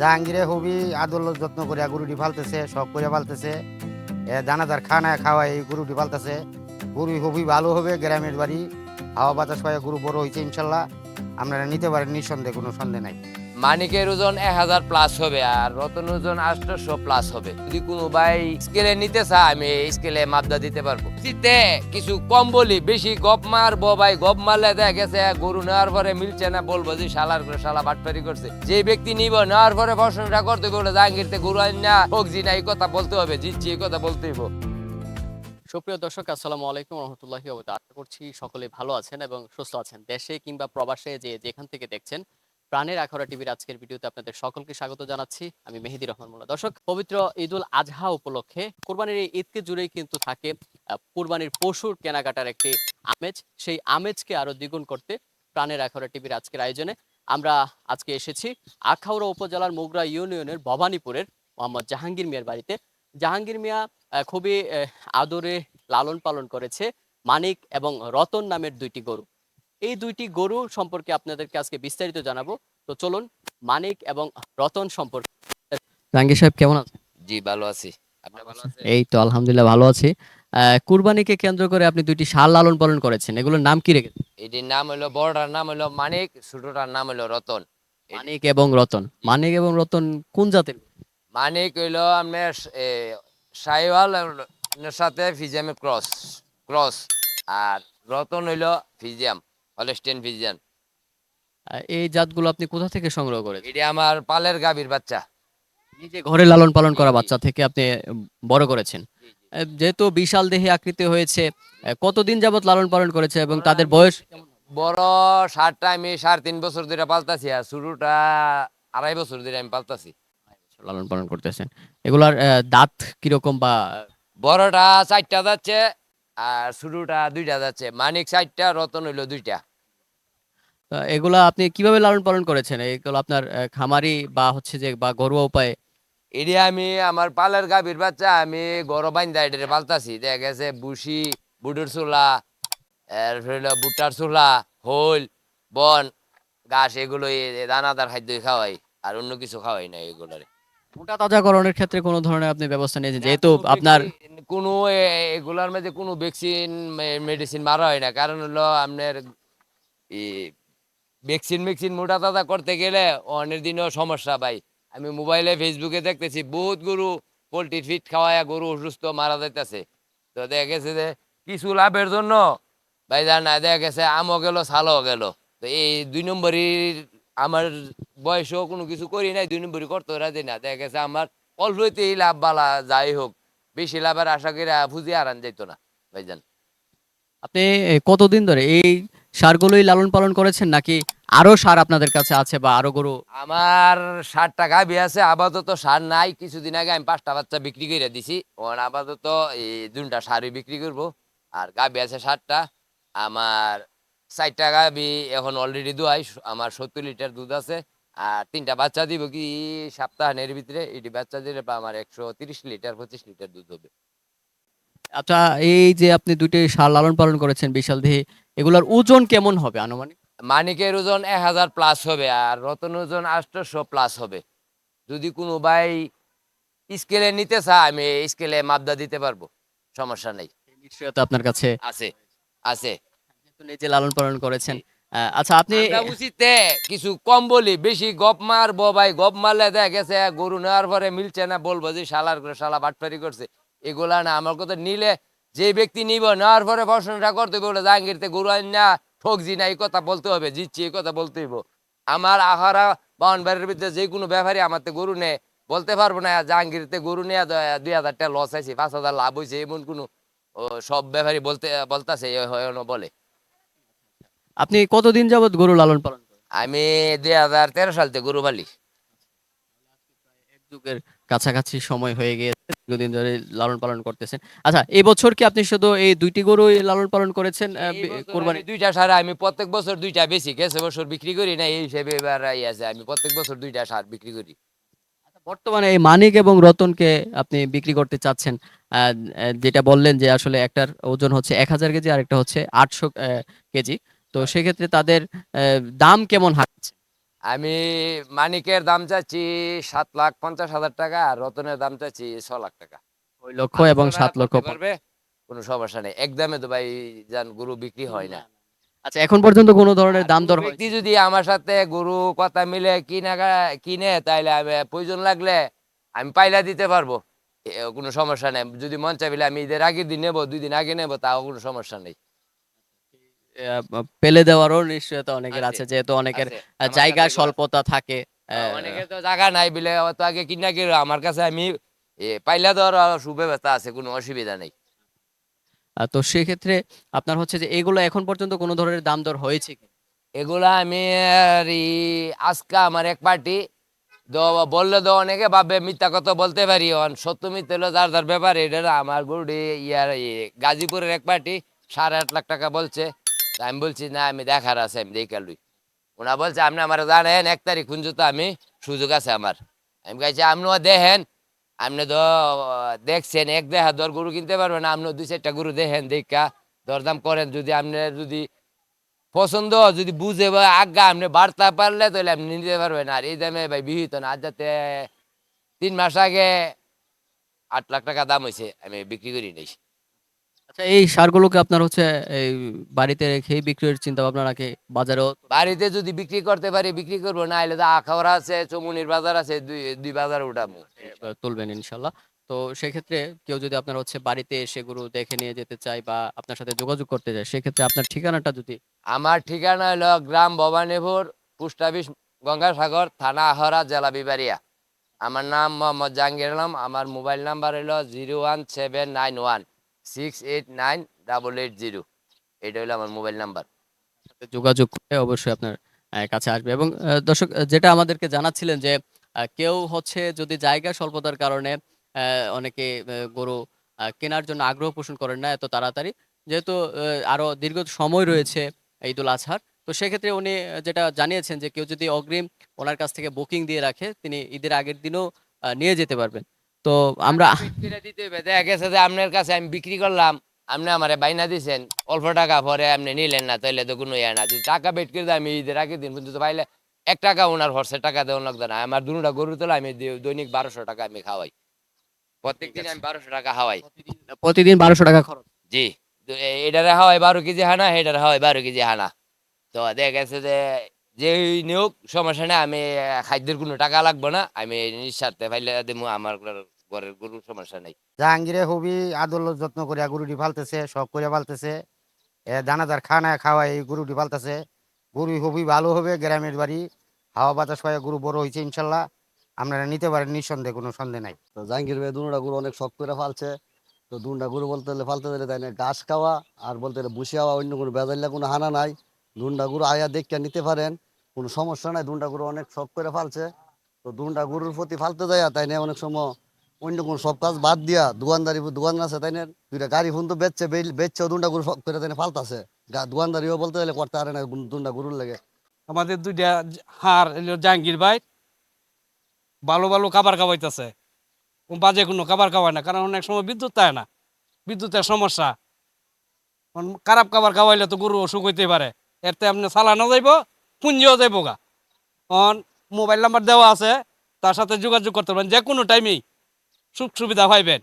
জাহাঙ্গীরে হবি আদর যত্ন করে গরুটি ফালতেছে শখ করে ফালতেছে দানাদার খানা খাওয়াই এই গরুটি ফালতেছে গরু হবি ভালো হবে, গ্রামের বাড়ি। হাওয়া বাতাস পায়ে, গরু বড় হয়েছে ইনশাল্লাহ। আপনারা নিতে পারেন, নিঃসন্দেহে কোনো সন্দেহ নাই। মানিকের ওজন এক হাজার প্লাস হবে আর রতন ওজন আটশোশো প্লাস হবে। যদি কোনো ভাই স্কেলে নিতে চায়, আমি স্কেলে মাপদা দিতে পারব। শীতে কিছু কম বলি বেশি গপ মারবো ভাই, গপ মারলে দেখা গেছে গরু নেওয়ার পরে মিলছে না, বলব যে শালার করে শালা বাটপারি করছে। যে ব্যক্তি নিব, নেওয়ার পরে প্রশ্নটা করতে বলে জাহাঙ্গীরতে গরু আন না হোক জি না এই কথা বলতে হবে, জিতছি, এই কথা বলতে হইব সুপ্রিয় দর্শক, আসসালামু আলাইকুম রহমতুল্লাহি আশা করছি সকলে ভালো আছেন এবং সুস্থ আছেন। দেশে কিংবা প্রবাসে যে যেখান থেকে দেখছেন, প্রাণের আখড়া টিভির আজকের ভিডিওতে আপনাদের সকলকে স্বাগত জানাচ্ছি। আমি মেহেদি রহমান মোল্লা। দর্শক, পবিত্র ঈদুল আজহা উপলক্ষে কোরবানির এই ঈদকে জুড়েই কিন্তু থাকে কোরবানির পশুর কেনাকাটার একটি আমেজ। সেই আমেজকে আরও দ্বিগুণ করতে প্রাণের আখড়া টিভির আজকের আয়োজনে আমরা আজকে এসেছি আখাউড়া উপজেলার মোগরা ইউনিয়নের ভবানীপুরের মোহাম্মদ জাহাঙ্গীর মিয়ার বাড়িতে। জাহাঙ্গীর মিয়া খুবই আদরে লালন পালন করেছে মানিক এবং রতন নামের দুইটি গরু। এই দুইটি গরু সম্পর্কে আপনাদেরকে আজকে বিস্তারিত জানাব। তো চলুন মানিক এবং রতন সম্পর্কে। জাহাঙ্গীর সাহেব কেমন আছেন? জি ভালো আছি। আপনি ভালো আছেন? এই তো আলহামদুলিল্লাহ ভালো আছি। আহ, কুরবানিকে কেন্দ্র করে আপনি দুইটি শাল লালন পালন করেছেন। এগুলোর নাম কি রেখেছেন? এটির নাম হলো বড়টার নাম হলো মানিক ছোটটার নাম হলো রতন। মানিক এবং রতন। মানিক এবং রতন কোন জাতের? মানিক হইল আপনার সাইওয়াল সাথে ফিজিয়ামের ক্রস ক্রস। আর রতন হইল ফিজিয়াম হলস্টেন ফিজিয়াম। এই জাতগুলো আপনি কোথা থেকে সংগ্রহ করেন এটি আমার পালের গাভীর বাচ্চা। নিজে ঘরে লালন পালন করা। বাচ্চা থেকে আপনি বড় করেছেন। যেহেতু বিশাল দেহে আকৃতি হয়েছে কতদিন যাবত লালন পালন করেছে এবং তাদের বয়স? বড় সারটা আমি সাড়ে তিন বছর ধরে পালতাছি আর শুরুটা আড়াই বছর ধরে আমি পালতাছি। লালন পালন করতেছেন। এগুলার দাঁত কীরকম বা বড়টা চারটা যাচ্ছে আর শুরুটা দুইটা যাচ্ছে। মানিক চারটা রতন হইল দুইটা। এগুলা আপনি কীভাবে লালন পালন করেছেন? এগুলো আপনার খামারি বা হচ্ছে যে বা ঘরোয়া উপায়ে? এটি আমি আমার পালের গাভীর বাচ্চা আমি গরম বাইন্দা এটারে পালতাছি। দেখা গেছে বুসি বুটের চুলা বুটার চুলা হোল বন ঘাস এগুলো দানাদার খাদ্য খাওয়াই। আর অন্য কিছু খাওয়াই না এগুলোরে। মোটা তাজাকরণের ক্ষেত্রে কোনো ধরনের আপনি ব্যবস্থা নিয়েছেন? যেহেতু আপনার কোনো এগুলার মধ্যে কোনো ভ্যাকসিন মেডিসিন মারা হয় না। কারণ হলো আপনার ভ্যাকসিন ভ্যাকসিন মোটা তাজা করতে গেলে অনেক দিনও সমস্যা ভাই। আমি মোবাইলে ফেসবুকে দেখতেছি বহুত গরু পোলট্রির ফিট খাওয়ায় গরু অসুস্থ মারা যাইতেছে। তো দেখা গেছে যে কিছু লাভের জন্য ভাই জানা দেখা গেছে আমও গেল ছালও গেল। তো এই দুই নম্বরই আমার বয়সেও কোনো কিছু করি নাই দুই নম্বরই করতে রাজি না। দেখা গেছে আমার অল্পতেই লাভ বালা যাই হোক বেশি লাভের আশা করে ফুজি আরান যাইতো না ভাইজান। আপনি কতদিন ধরে এই সারগুলোই লালন পালন করেছেন নাকি আরও সার আপনাদের কাছে আছে বা আরও গরু? আমার ষাট টাকা বি আছে আপাতত সার নাই কিছুদিন আগে আমি পাঁচটা বাচ্চা বিক্রি করে দিছি। ওর আপাতত এই দুটা সারই বিক্রি করব আর গাবি আছে ষাটটা আমার ষাটটা গাবি এখন অলরেডি দুয়াই আমার সত্তর লিটার দুধ আছে। আর তিনটা বাচ্চা দিব কি সপ্তাহের ভিতরে? এটি বাচ্চা দিলে আমার একশো তিরিশ লিটার পঁচিশ লিটার দুধ হবে। আচ্ছা এই যে আপনি দুইটি সার লালন পালন করেছেন বিশাল দেহে এগুলার ওজন কেমন হবে আনুমানিক? মানিকের ওজন এক হাজার প্লাস হবে আর রতন ওজন আটশোশো প্লাস হবে। যদি কোনো ভাই স্কেলে নিতে চায় আমি স্কেলে মাপদা দিতে পারব। সমস্যা নেই। নিশ্চয়তা আপনার কাছে আছে আছে। যেহেতু নিজে লালন পালন করেছেন। আচ্ছা আপনি উচিতে কিছু কম বলি বেশি গপ মারবো ভাই গপ মারলে দেখা গেছে গরু নেওয়ার পরে মিলছে না বলব যে শালার করে শালা বাটপারি করছে এগুলা না আমার কথা নিলে যে ব্যক্তি নিব নেওয়ার পরে প্রশ্নটা করতে বলে জাহাঙ্গীরতে গরু আন না ঠকজি না এই কথা বলতে হবে জিতছি এই কথা বলতে হইব আমার আহারা বাউন বাড়ির ভিতরে যে কোনো ব্যাপারই আমার তে গরু নেয় বলতে পারব না জাহাঙ্গীরতে গরু নিয়ে দুই হাজার টাকা লস আছে পাঁচ হাজার লাভ হয়েছে এমন কোনো সব ব্যাপারই বলতে বলতাছে বলে আপনি কতদিন যাবত গরু লালন পালন করেন? আমি দুই হাজার তেরো সাল থেকে গরু পালি। এক যুগের কাছাকাছি সময় হয়ে গিয়েছে দীর্ঘদিন ধরে লালন পালন করতেছেন। আচ্ছা এই বছর কি আপনি শুধু এই দুইটি গরুই লালন পালন করেছেন কোরবানি? দুইটা সার আমি প্রত্যেক বছর দুইটা বেশি গেছে বছর বিক্রি করি না এই হিসেবে এবার আছে আমি প্রত্যেক বছর দুইটা সার বিক্রি করি। বর্তমানে এই মানিক এবং রতনকে আপনি বিক্রি করতে চাচ্ছেন যেটা বললেন যে আসলে একটার ওজন হচ্ছে এক হাজার কেজি আর একটা হচ্ছে আটশো কেজি। তো সেক্ষেত্রে তাদের দাম কেমন হাঁটছে আমি মানিকের দাম চাচ্ছি সাত লাখ পঞ্চাশ হাজার টাকা আর রতনের দাম চাচ্ছি ছ লাখ টাকা। ওই লক্ষ এবং সাত লক্ষ পারবে কোনো সমস্যা নেই। একদমে তো ভাই যান গরু বিক্রি হয় না। আচ্ছা এখন পর্যন্ত কোনো ধরনের দাম দর ব্যক্তি যদি আমার সাথে গরু কথা মিলে কিনা কিনে তাইলে আমি প্রয়োজন লাগলে আমি পাইলা দিতে পারব। কোনো সমস্যা নেই। যদি মন চাইলে আমি ঈদের আগের দিন নেব দুই দিন আগে নেব তাও কোনো সমস্যা নেই। পেলে দেওয়ারও নিশ্চয়তা অনেকের আছে, যেহেতু অনেকের জায়গা স্বল্পতা থাকে আহ, অনেকে তো জায়গা নাই বলে অত আগে কিনা কি আমার কাছে আমি পাইলা দেওয়ার সুব্যবস্থা আছে কোনো অসুবিধা নেই। তো সেক্ষেত্রে আপনার হচ্ছে যে এগুলো এখন পর্যন্ত কোনো ধরনের দাম দর হয়েছে কি এগুলা আমি আর আজকা আমার এক পার্টি বললে তো অনেকে ভাববে মিথ্যা কথা বলতে পারি অন সত্য মিথ্যা হলো যার যার ব্যাপার এটা আমার গরুটি ইয়ার গাজীপুরের এক পার্টি সাড়ে আট লাখ টাকা বলছে। তা আমি বলছি, না, আমি দেখার আছে, আমি দেখে লুই। ওনা বলছে, আপনি আমার জানেন, এক তারিখ খুঁজো তো আমি, সুযোগ আছে আমার। আমি কাছে আপনিও দেখেন, আপনি তো, দেখছেন, এক দেখা দর গরু কিনতে পারবেন, আপনিও দুই চারটা গরু দেখেন, দেখা, দরদাম করেন, যদি আপনি যদি পছন্দ, যদি বুঝে বা আজ্ঞা, আপনি বার্তা পারলে তাহলে আপনি নিতে পারবেন। আর এই দামে ভাই বিহিত না, আজ যাতে তিন মাস আগে আট লাখ টাকা দাম হয়েছে আমি বিক্রি করি নাই। আচ্ছা এই সারগুলোকে আপনার হচ্ছে এই বাড়িতে রেখেই বিক্রির চিন্তা ভাবনা নাকি বাজারেও? বাড়িতে যদি বিক্রি করতে পারি বিক্রি করব না এলে তো আখাওড়া আছে চমুনির বাজার আছে দুই দুই বাজার উঠাবো। তুলবেন ইনশাল্লাহ। তো সেক্ষেত্রে কেউ যদি আপনার হচ্ছে বাড়িতে এসে গরু দেখে নিয়ে যেতে চায় বা আপনার সাথে যোগাযোগ করতে চায় সেক্ষেত্রে আপনার ঠিকানাটা যদি আমার ঠিকানা হলো গ্রাম ভবানীপুর পোস্ট অফিস গঙ্গাসাগর থানা আহরা জেলা বিবারিয়া আমার নাম মোহাম্মদ জাহাঙ্গীর আলম আমার মোবাইল নাম্বার হলো zero one seven nine one. Six eight nine double eight zero এটা হলো আমার মোবাইল নাম্বার যোগাযোগ করে অবশ্যই আপনার কাছে আসবে। এবং দর্শক যেটা আমাদেরকে জানাচ্ছিলেন যে কেউ হচ্ছে যদি জায়গা স্বল্পতার কারণে অনেকে গরু কেনার জন্য আগ্রহ পোষণ করেন না এত তাড়াতাড়ি। যেহেতু আহ, আরও দীর্ঘ সময় রয়েছে ঈদুল আজহার তো সেক্ষেত্রে উনি যেটা জানিয়েছেন যে কেউ যদি অগ্রিম ওনার কাছ থেকে বুকিং দিয়ে রাখে তিনি ঈদের আগের দিনও নিয়ে যেতে পারবেন। তো আমরা দিতে হবে দেখা গেছে যে আপনার কাছে আমি বিক্রি করলাম আপনি আমার বাইনা দিছেন অল্প টাকা পরে আপনি নিলেন না তাহলে তো কোনো ইয়ে না। যদি টাকা বেট করে আমি ঈদের আগের দিন পর্যন্ত পাইলে এক টাকা ওনার খরচে টাকা দেওয়া লাগবে না। আমার দুটা গরু তোলা আমি দৈনিক বারোশো টাকা আমি খাওয়াই। প্রত্যেক দিন আমি বারোশো টাকা খাওয়াই। প্রতিদিন বারোশো টাকা খরচ। জি। এটারে হাওয়াই বারো কেজি হানা এটারে হাওয়াই বারো কেজি হানা। তো দেখা গেছে যে যে নিয়োগ সমস্যা নেই আমি খাদ্যের কোনো টাকা লাগবে না আমি নিঃস্বার্থে পাইলে দেবো আমার ঘরের গরুর সমস্যা নেই। জাহাঙ্গীরে খুবই আদর যত্ন করে গরুটি পালতেছে শখ করে পালতেছে। এ দানাদার খানা খাওয়ায় এই গরুটি পালতেছে। গরু খুবই ভালো হবে গ্রামের বাড়ি। হাওয়া বাতাস পায়ে গরু বড় হয়েছে ইনশাল্লাহ। আপনারা নিতে পারেন নিঃসন্দেহে কোনো সন্দেহ নাই। তো জাহাঙ্গীর ভাই দুটা গরু অনেক শখ করে ফালছে তো দুটা গরু বলতে গেলে ফালতে গেলে তাই না ঘাস খাওয়া আর বলতে গেলে বসে খাওয়া অন্য কোনো বেজাইলে কোনো হানা নাই। দুটা গরু আয়া দেখে নিতে পারেন কোনো সমস্যা নাই। দুটা গরু অনেক শখ করে ফালছে তো দুটা গরুর প্রতি ফালতে যায় তাই না অনেক সময় অন্য কোনো সব কাজ বাদ দিয়া দোকানদারি, দোকান আছে তাই না? দুইটা গাড়ি ফোন তো বেচছে বেচছে দুটা গরু শখ করে তাই দোকানদারিও বলতে গেলে করতে পারে না দুটা গরুর লাগে। আমাদের দুইটা হার জাহাঙ্গীর ভাই, ভালো ভালো খাবার খাওয়াইতেছে। বাজে কোনো খাবার খাওয়ায় না, কারণ অনেক সময় বিদ্যুৎ থাকে না। বিদ্যুতের সমস্যা। খারাপ খাবার খাওয়াইলে তো গরু অসুখ হইতে পারে। এতে আপনি চালানো যাইব পুঞ্জিও যাইব গা। মোবাইল নাম্বার দেওয়া আছে, তার সাথে যোগাযোগ করতে পারেন যে কোনো টাইমেই। সুখ সুবিধা পাইবেন